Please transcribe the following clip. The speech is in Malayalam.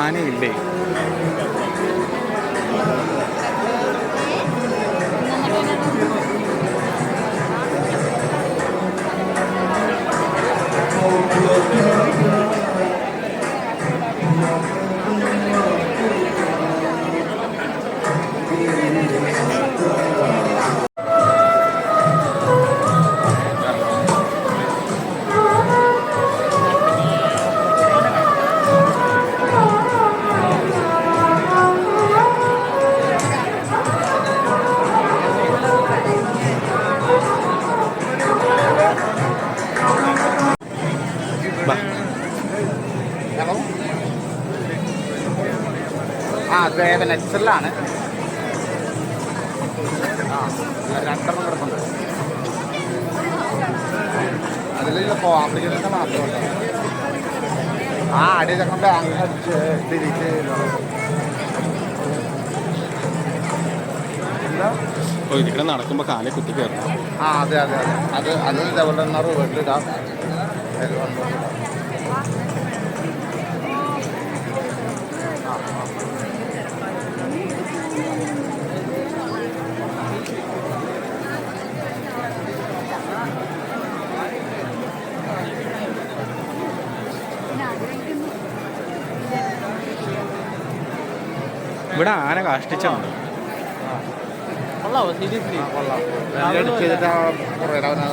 ആനയില്ലേ? ഹലോ ആ ഏവൻ എക്സലാണ് ആ രണ്ടെണ്ണം കിടപ്പുണ്ട്. അതിൽ ഇപ്പോൾ ആപ്ലിക്കേഷൻ മാത്രമല്ല. ആ അടി ബാങ്ക് അങ്ങനെ തിരിച്ച് ഓ ഇതിങ്ങനെ നടക്കുമ്പോൾ കാലേ കുത്തി കയറണം. ആ അതെ അതെ അതെ. അത് അത് ഡബിൾ തന്നെ റിവേർട്ടിടാം ഇവിടെ ആന കാഷ്ടിച്ചുണ്ട് കൊള്ളാം സീരിയസ്ലി? കൊള്ളാം. ചെയ്തിട്ട് കുറേ അവനെ